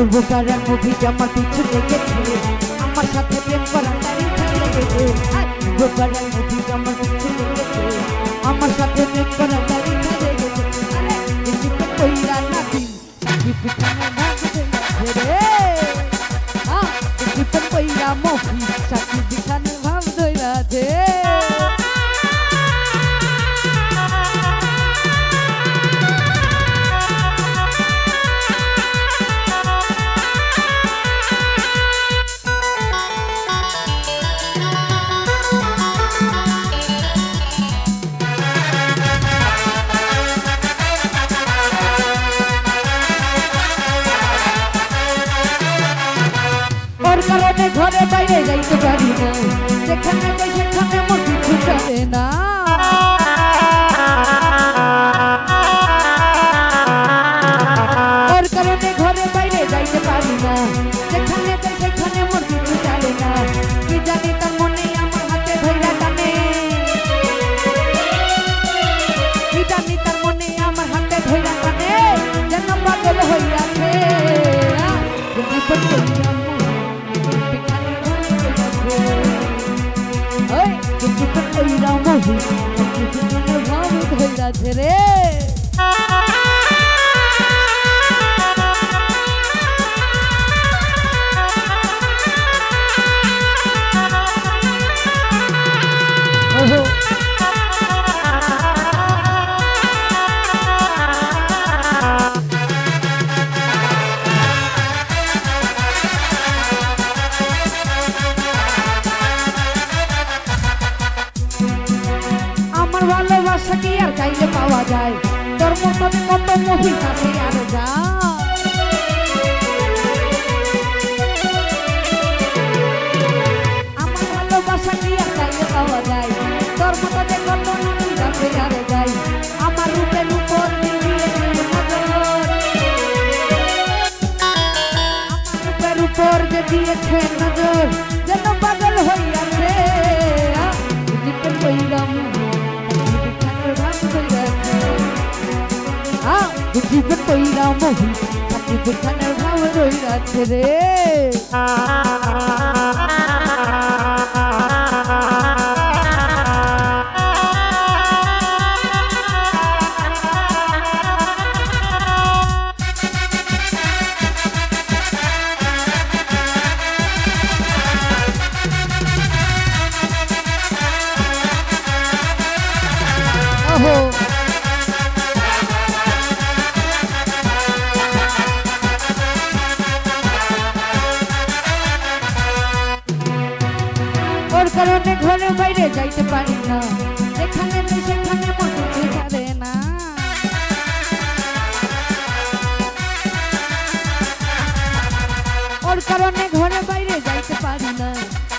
পূর্ব পাড়ার মুভি জামা পিছু লেগেছে আমার সাথে প্রেম করা তাই লেগেছে পূর্ব পাড়ার মুভি জামা পিছু লেগেছে আমার সাথে প্রেম করা তাই লেগেছে কইরা নাকি কারণে ঘরে বাইরে যাইতে পারি না। যেখানে যাই সেখানে মন কিছু চলে না। ওর কারণে ঘরে বাইরে যাইতে পারি না। যেখানে যাই সেখানে মন কিছু চলে না। কি জানি তার মনে আমার হাতে ধইরা টানে। কি জানি তার মনে আমার হাতে ধইরা টানে। যেন পাগল হইয়াছে। রে। যায়। তোর মতন কত মহি কাছে আর যা আমার ভালোবাসা আর চাইলে পাওয়া যায়? তোর মতন কত মহি কাছে আর যায় আমার রূপের উপর যে দিয়েছে নজর, যেন জীবন কইরাম মহি আপনি বিখানের ভাব রইরাছে রে। ওহো ওর কারণে ঘরে বাইরে যাইতে পারি না। যাই সেখানে মন পারে না। ওর কারণে ঘরে বাইরে যাইতে পারি না।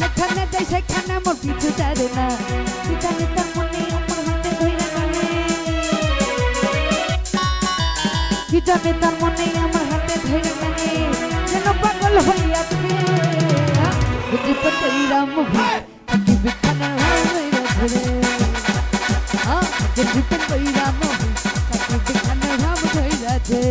যেখানে যাই সেখানে আমার পিছু ছাড়ে না। পিছনে তার মনে তার মনে আমার হাতে ধইরা টানে যেন পাগল হইয়াছে জীবন কইরা মুভি কি বিখানে হইরা ধরে আ জীবন কইরা মুভি কি বিখানে ভাব ধইরাছে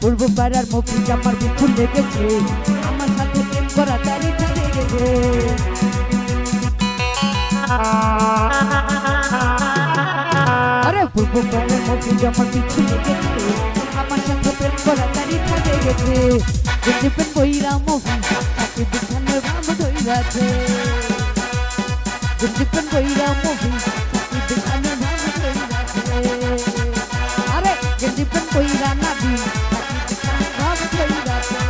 পূর্ব পাড়ার মুখি আমার পিছু লেগেছে আমার সাথে প্রেম করা তারিখ লেগেছে আরে পূর্ব পাড়ার আমার পিছু লেগেছে আমার সাথে প্রেম করা তারিখ লেগেছে জীবন কইরা মুভি কি বিখানে ভাব ধইরাছে জীবন কইরা মুভি বিখানে ভাব ধইরাছে আরে জীবন কইরা নাবি ভাব ধইরাছে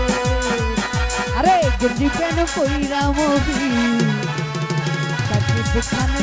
আরে ডিপেন্ড কইরা মবি কাছে যেখানে